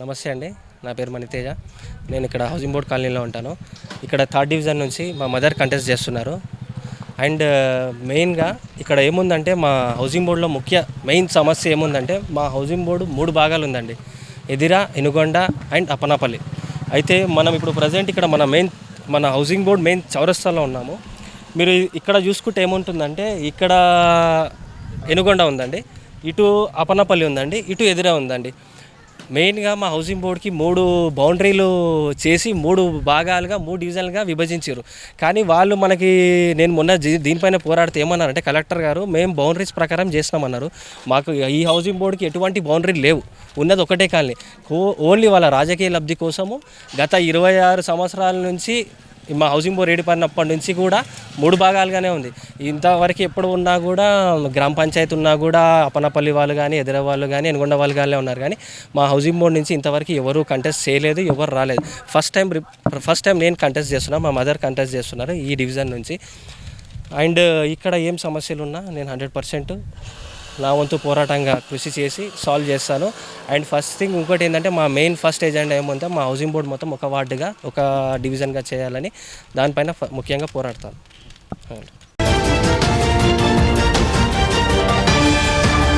నమస్తే అండి. నా పేరు మణితేజ. నేను ఇక్కడ హౌసింగ్ బోర్డ్ కాలనీలో ఉంటాను. ఇక్కడ థర్డ్ డివిజన్ నుంచి మా మదర్ కంటెస్ట్ చేస్తున్నారు. అండ్ మెయిన్గా ఇక్కడ ఏముందంటే మా హౌసింగ్ బోర్డులో ముఖ్య మెయిన్ సమస్య ఏముందంటే మా హౌసింగ్ బోర్డు మూడు భాగాలు ఉందండి. ఎదిరా ఎనుగొండ అండ్ అపనాపల్లి. అయితే మనం ఇప్పుడు ప్రజెంట్ ఇక్కడ మన మెయిన్ మన హౌసింగ్ బోర్డ్ మెయిన్ చౌరస్తాలో ఉన్నాము. మీరు ఇక్కడ చూసుకుంటే ఏముంటుందంటే ఇక్కడ ఎనుగొండ ఉందండి. ఇటు అపనపల్లి ఉందండి. ఇటు ఎదురే ఉందండి. మెయిన్గా మా హౌసింగ్ బోర్డ్కి మూడు బౌండరీలు చేసి మూడు భాగాలుగా మూడు డివిజన్లుగా విభజించారు. కానీ వాళ్ళు మనకి నేను మొన్న దీనిపైన పోరాడితే ఏమన్నారంటే కలెక్టర్ గారు మేము బౌండరీస్ ప్రకారం చేసినామన్నారు మాకు ఈ హౌసింగ్ బోర్డుకి ఎటువంటి బౌండరీ లేవు. ఉన్నది ఒకటే కాలనీ. ఓ- ఓన్లీ వాళ్ళ రాజకీయ లబ్ధి కోసము గత ఇరవై ఆరు సంవత్సరాల నుంచి మా హౌసింగ్ బోర్డు ఏర్పడినప్పటి నుంచి కూడా మూడు భాగాలుగానే ఉంది. ఇంతవరకు ఎప్పుడు ఉన్నా కూడా గ్రామ పంచాయతీ ఉన్నా కూడా అపనపల్లి వాళ్ళు కానీ ఎదుర వాళ్ళు కానీ ఎనుగొండ వాళ్ళు కానీ ఉన్నారు. కానీ మా హౌసింగ్ బోర్డు నుంచి ఇంతవరకు ఎవరు కంటెస్ట్ చేయలేదు ఎవరు రాలేదు. ఫస్ట్ టైం ఫస్ట్ టైం నేను కంటెస్ట్ చేస్తున్నా మా మదర్ కంటెస్ట్ చేస్తున్నారు ఈ డివిజన్ నుంచి. అండ్ ఇక్కడ ఏం సమస్యలు ఉన్నా నేను హండ్రెడ్ పర్సెంట్ నా వంతు పోరాటంగా కృషి చేసి సాల్వ్ చేస్తాను. అండ్ ఫస్ట్ థింగ్ ఇంకోటి ఏంటంటే మా మెయిన్ ఫస్ట్ ఏజెండా ఏమంటే మా హౌసింగ్ బోర్డు మొత్తం ఒక వార్డుగా ఒక డివిజన్గా చేయాలని దానిపైన ముఖ్యంగా పోరాడతాను.